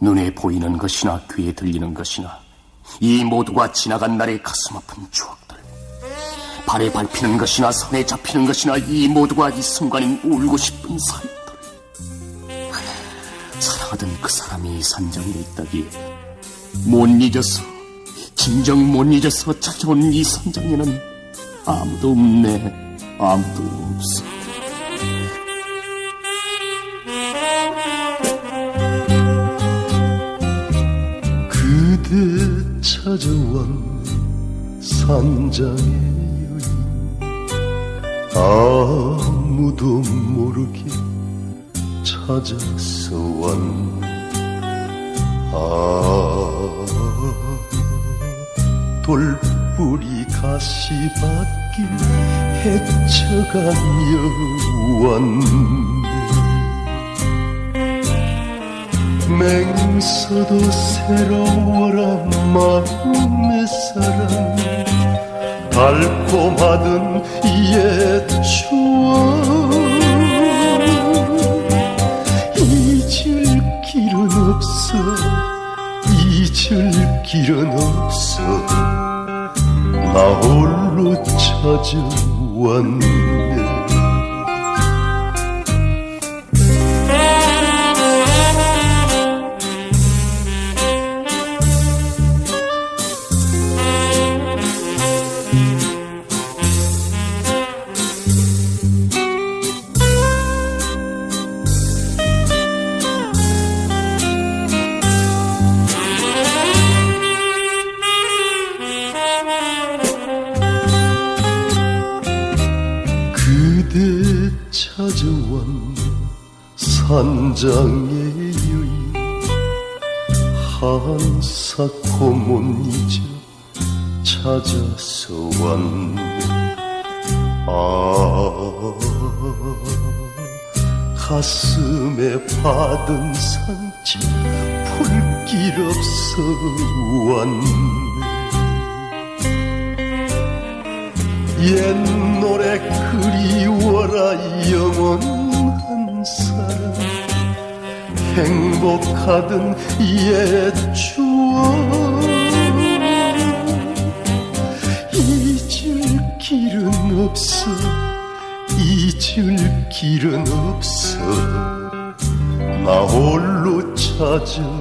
눈에 보이는 것이나 귀에 들리는 것이나 이 모두가 지나간 날의 가슴 아픈 추억들. 발에 밟히는 것이나 손에 잡히는 것이나 이 모두가 이 순간인 울고 싶은 삶들. 사랑하던 그 사람이 이 산장에 있다기에 못 잊어서 진정 못 잊어서 찾아온 이 산장에는 아무도 없네 아무도 없어 찾아온 산장의 아무도 모르게 찾아서 왔네 아 돌뿌리 가시밭길 헤쳐가며 왔네 맹서도 새로워라 마음의 사랑. 달콤하던 옛 추억. 잊을 길은 없어. 잊을 길은 없어. 나 홀로 찾아왔네 찾아온 산장의 한사코 못 잊어 찾아서 왔네. 아 가슴에 받은 상처 풀길 없어 왔네. 옛 노래 영원한 사랑 행복하던 옛 추억. 잊을 길은 없어 잊을 길은 없어. 나 홀로 찾아왔네